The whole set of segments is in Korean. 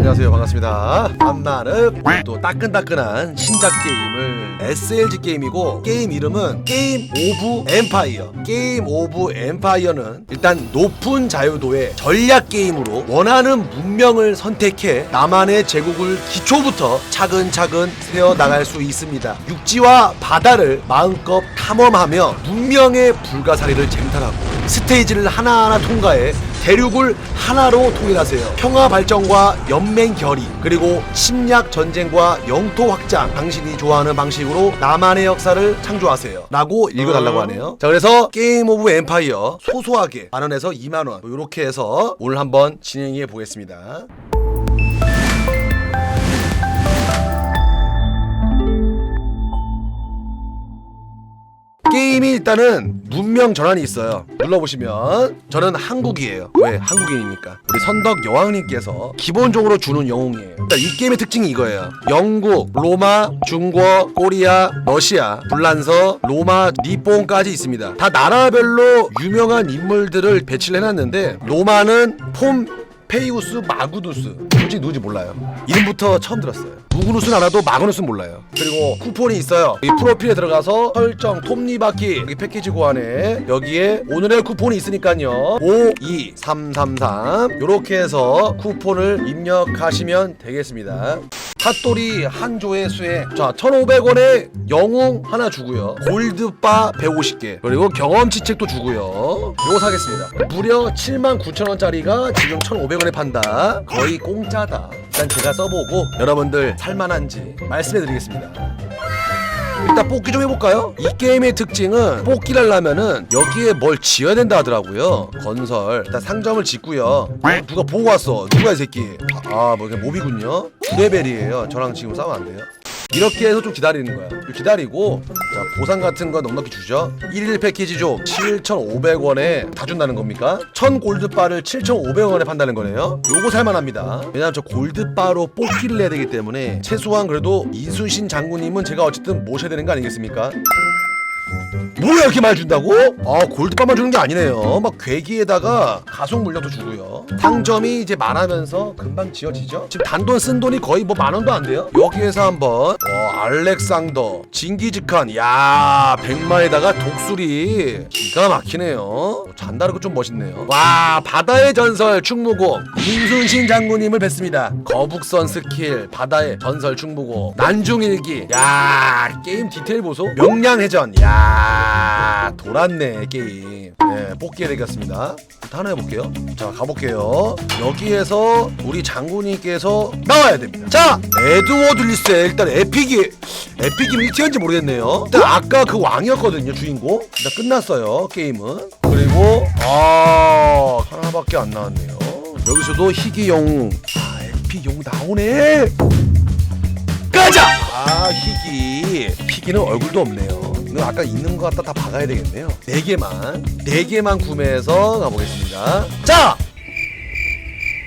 안녕하세요. 반갑습니다. 만나는 또 따끈따끈한 신작 게임을 SLG 게임이고 게임 이름은 게임 오브 엠파이어. 게임 오브 엠파이어는 일단 높은 자유도의 전략 게임으로 원하는 문명을 선택해 나만의 제국을 기초부터 차근차근 세워나갈 수 있습니다. 육지와 바다를 마음껏 탐험하며 문명의 불가사리를 쟁탈하고 스테이지를 하나하나 통과해 대륙을 하나로 통일하세요. 평화 발전과 연맹 결의 그리고 침략 전쟁과 영토 확장 당신이 좋아하는 방식으로 나만의 역사를 창조하세요. 라고 읽어달라고 하네요. 자 그래서 게임 오브 엠파이어 소소하게 만 원에서 2만 원 이렇게 해서 오늘 한번 진행해 보겠습니다. 게임이 일단은 문명 전환이 있어요. 눌러보시면 저는 한국이에요. 왜 한국인이니까. 우리 선덕 여왕님께서 기본적으로 주는 영웅이에요. 일단 이 게임의 특징이 이거예요. 영국, 로마, 중국, 코리아, 러시아, 불란서, 로마, 니뽕까지 있습니다. 다 나라별로 유명한 인물들을 배치를 해놨는데 로마는 폼 페이우스 마구누스 솔직히 누군지 몰라요. 이름부터 처음 들었어요. 무구누스는 알아도 마구누스는 몰라요. 그리고 쿠폰이 있어요. 이 프로필에 들어가서 설정 톱니바퀴 여기 패키지 고안에 여기에 오늘의 쿠폰이 있으니까요. 52333 요렇게 해서 쿠폰을 입력하시면 되겠습니다 핫도리 한 조의 수에 자 1,500원에 영웅 하나 주고요. 골드바 150개. 그리고 경험치 책도 주고요. 요거 사겠습니다. 무려 79,000원짜리가 지금 1,500원에 판다. 거의 공짜다. 일단 제가 써보고 여러분들 살만한지 말씀해 드리겠습니다 일단 뽑기 좀 해볼까요? 이 게임의 특징은 뽑기를 하려면은 여기에 뭘 지어야 된다 하더라고요. 건설. 일단 상점을 짓고요. 어? 누가 보고 왔어. 누가 이 새끼? 아뭐 그냥 몹이군요. 9레벨이에요. 저랑 지금 싸우면 안 돼요 이렇게 해서 좀 기다리는 거야 기다리고 자 보상 같은 거 넉넉히 주죠 1일 패키지 좀 7,500원에 다 준다는 겁니까? 1000 골드바를 7,500원에 판다는 거네요 요거 살만합니다 왜냐면 저 골드바로 뽑기를 해야 되기 때문에 최소한 그래도 이순신 장군님은 제가 어쨌든 모셔야 되는 거 아니겠습니까? 뭐야 이렇게 많이 준다고? 아 골드바만 주는 게 아니네요. 막 괴기에다가 가속 물량도 주고요. 상점이 이제 많아면서 금방 지어지죠? 지금 단돈 쓴 돈이 거의 뭐 만 원도 안 돼요? 여기에서 한번 와 알렉산더 징기즈칸. 야 백마에다가 독수리. 기가 막히네요. 잔다르고 좀 멋있네요. 와 바다의 전설 충무공. 임순신 장군님을 뵙습니다. 거북선 스킬 바다의 전설 충무공. 난중일기. 야 게임 디테일 보소. 명량해전. 야 돌았네 게임. 네 뽑기에 되겠습니다. 하나 해볼게요. 자 가볼게요. 여기에서 우리 장군님께서 나와야 됩니다. 자 에드워드 리스 일단 에픽이 에픽이면 1티어인지 모르겠네요. 일단 아까 그 왕이었거든요 주인공. 일단 끝났어요 게임은. 그리고 아 하나밖에 안 나왔네요. 여기서도 희귀 영웅. 아 에픽 영웅 나오네. 가자! 아 희귀. 희귀는 얼굴도 없네요 이거 아까 있는 것 같다 다 박아야 되겠네요. 네 개만 네 개만 구매해서 가보겠습니다. 자!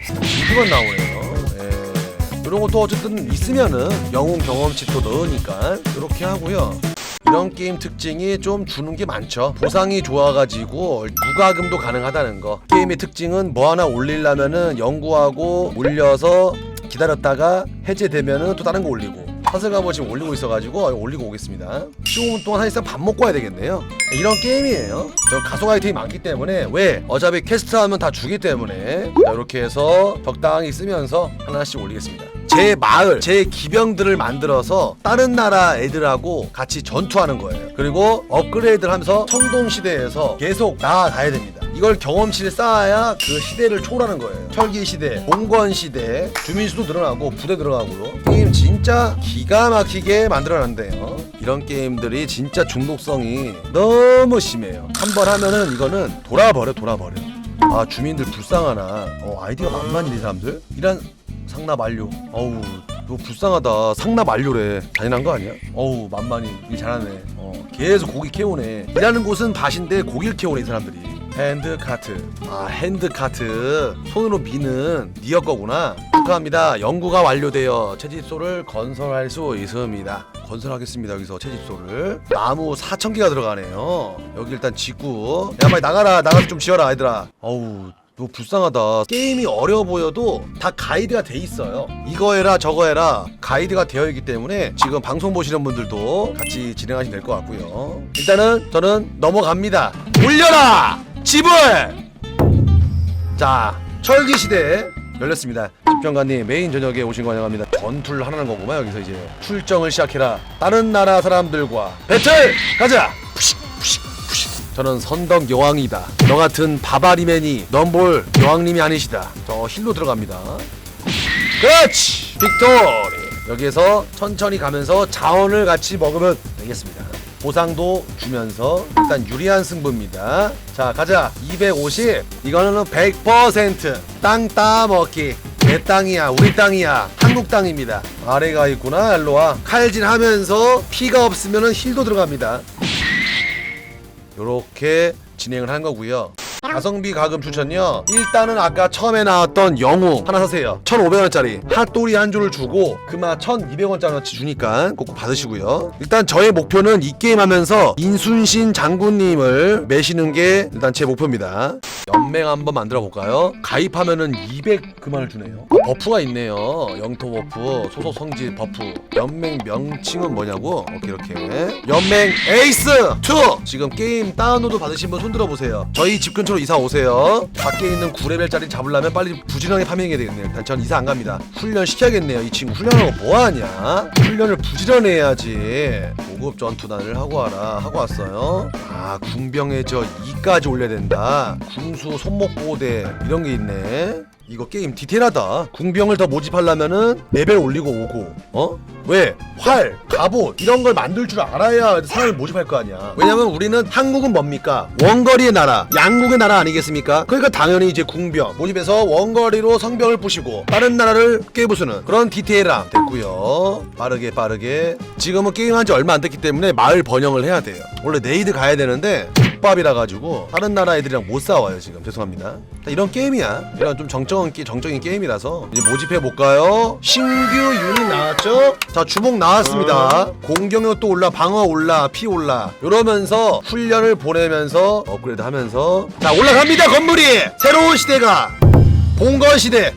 이두만 나오네요. 예. 이런 것도 어쨌든 있으면은 영웅 경험치 또 넣으니까 이렇게 하고요. 이런 게임 특징이 좀 주는 게 많죠. 보상이 좋아가지고 무과금도 가능하다는 거. 게임의 특징은 뭐 하나 올리려면은 연구하고 올려서 기다렸다가 해제되면은 또 다른 거 올리고 사슬가보 지금 올리고 있어가지고 올리고 오겠습니다. 15분 동안 사실상 밥 먹고 와야 되겠네요. 이런 게임이에요. 저 가속 아이템이 많기 때문에 왜? 어차피 퀘스트 하면 다 주기 때문에. 자, 이렇게 해서 적당히 쓰면서 하나씩 올리겠습니다. 제 마을, 제 기병들을 만들어서 다른 나라 애들하고 같이 전투하는 거예요. 그리고 업그레이드를 하면서 청동 시대에서 계속 나아가야 됩니다. 이걸 경험치를 쌓아야 그 시대를 초월하는 거예요. 철기 시대, 봉건 시대, 주민 수도 늘어나고 부대 들어가고요. 게임 진짜 기가 막히게 만들어놨는데요. 이런 게임들이 진짜 중독성이 너무 심해요. 한 번 하면은 이거는 돌아버려, 돌아버려. 아 주민들 불쌍하나. 어 아이디어 만만이네 이 사람들. 이런 상납 완료. 어우, 이거 불쌍하다. 상납 완료래. 잔인한 거 아니야? 어우, 만만히 일 잘하네. 어, 계속 고기 캐오네. 일하는 곳은 밭인데 고기를 캐오네 이 사람들이. 핸드 카트. 아, 핸드 카트. 손으로 미는 니어 거구나. 축하합니다. 연구가 완료되어 채집소를 건설할 수 있습니다. 건설하겠습니다. 여기서 채집소를. 나무 4,000개가 들어가네요. 여기 일단 짓고. 야, 빨리 나가라. 나가서 좀 지어라, 얘들아. 어우, 너무 불쌍하다. 게임이 어려워 보여도 다 가이드가 돼 있어요. 이거 해라 저거 해라 가이드가 되어 있기 때문에 지금 방송 보시는 분들도 같이 진행하시면 될 것 같고요. 일단은 저는 넘어갑니다. 올려라 집을. 자 철기 시대 열렸습니다. 집정관님 메인 저녁에 오신 거 환영합니다. 전투를 하라는 거구만 여기서 이제 출정을 시작해라. 다른 나라 사람들과 배틀 가자. 푸식. 저는 선덕 여왕이다. 너 같은 바바리맨이 넘볼 여왕님이 아니시다. 저 힐로 들어갑니다. 그렇지 빅토리. 여기에서 천천히 가면서 자원을 같이 먹으면 되겠습니다. 보상도 주면서 일단 유리한 승부입니다. 자 가자 250 이거는 100%땅 따먹기 내 땅이야 우리 땅이야 한국 땅입니다 아래가 있구나 일로와 칼질하면서 피가 없으면 힐도 들어갑니다 요렇게 진행을 한 거고요 가성비 가금 추천요. 일단은 아까 처음에 나왔던 영웅 하나 사세요. 1500원짜리 핫도리 한 줄을 주고 그마 1200원짜리 주니까 꼭 받으시고요. 일단 저의 목표는 이 게임 하면서 인순신 장군님을 매시는 게 일단 제 목표입니다. 연맹 한번 만들어 볼까요? 가입하면은 200 그만을 주네요. 버프가 있네요. 영토 버프 소속 성질 버프. 연맹 명칭은 뭐냐고? 오케이 이렇게. 연맹 에이스 2 지금 게임 다운로드 받으신 분 손들어 보세요. 저희 집 근처 로 이사 오세요. 밖에 있는 9레벨짜리 잡으려면 빨리 부지런하게 파밍해야 되겠네요. 일단 전 이사 안 갑니다. 훈련 시켜야겠네요. 이 친구 훈련하고 뭐하냐? 훈련을 부지런해야지. 고급 전투단을 하고 와라. 하고 왔어요. 아 궁병의 저 2까지 올려야 된다. 궁수 손목 보호대 이런 게 있네 이거 게임 디테일하다 궁병을 더 모집하려면은 레벨 올리고 오고 어? 왜? 활, 갑옷 이런 걸 만들 줄 알아야 사람을 모집할 거 아니야 왜냐면 우리는 한국은 뭡니까? 원거리의 나라 양국의 나라 아니겠습니까? 그러니까 당연히 이제 궁병 모집해서 원거리로 성병을 부시고 다른 나라를 깨부수는 그런 디테일함 됐고요 빠르게 빠르게 지금은 게임한 지 얼마 안 됐기 때문에 마을 번영을 해야 돼요 원래 네이드 가야 되는데 국밥이라 가지고 다른 나라 애들이랑 못 싸워요 지금. 죄송합니다. 이런 게임이야. 이런 좀 정적인, 게- 정적인 게임이라서 이제 모집해 볼까요? 신규 유닛 나왔죠? 자 주목 나왔습니다. 공격력 또 올라 방어 올라 피 올라. 이러면서 훈련을 보내면서 업그레이드 하면서. 자 올라갑니다 건물이! 새로운 시대가. 봉건 시대.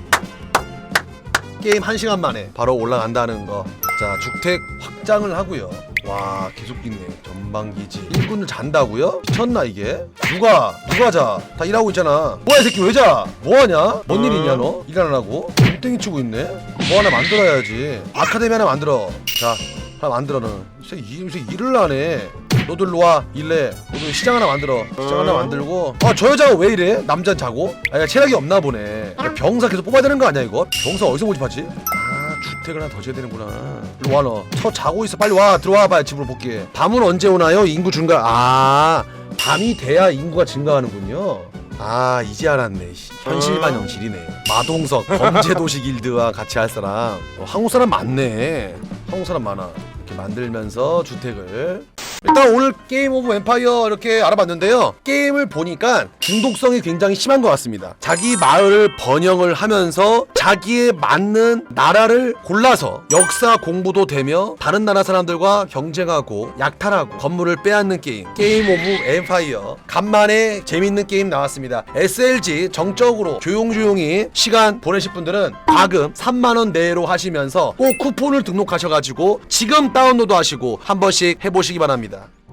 게임 1시간 만에 바로 올라간다는 거. 자, 주택 확장을 하고요. 와, 계속 있네. 전방기지. 일꾼을 잔다고요? 미쳤나 이게? 누가 누가 자? 다 일하고 있잖아. 뭐야 이 새끼 왜 자? 뭐 하냐? 뭔일 있냐 너? 일 안 하고? 땡땡이 치고 있네. 뭐 하나 만들어야지. 아카데미 하나 만들어. 자, 하나 만들어 너는. 이 새끼 이 새끼 일을 안 해. 너들 와 일래 너들 시장 하나 만들어 시장 하나 만들고 아 저 여자가 왜 이래 남자는 자고 아 야, 체력이 없나 보네 야, 병사 계속 뽑아야 되는 거 아니야 이거 병사 어디서 모집하지 아 주택을 하나 더 지어야 되는구나. 일로 와 너 저 자고 있어. 빨리 와. 들어와 봐 집으로 볼게 밤은 언제 오나요? 인구 증가. 아 밤이 돼야 인구가 증가하는군요. 아 이제 알았네 씨. 현실 반영 질이네. 마동석 범죄도시 길드와 같이 할 사람. 어, 한국 사람 많네. 한국 사람 많아. 이렇게 만들면서 주택을 일단 오늘 게임 오브 엠파이어 이렇게 알아봤는데요. 게임을 보니까 중독성이 굉장히 심한 것 같습니다. 자기 마을을 번영을 하면서 자기에 맞는 나라를 골라서 역사 공부도 되며 다른 나라 사람들과 경쟁하고 약탈하고 건물을 빼앗는 게임. 게임 오브 엠파이어. 간만에 재밌는 게임 나왔습니다. SLG 정적으로 조용조용히 시간 보내실 분들은 과금 3만원 내로 하시면서 꼭 쿠폰을 등록하셔가지고 지금 다운로드 하시고 한 번씩 해보시기 바랍니다. dá.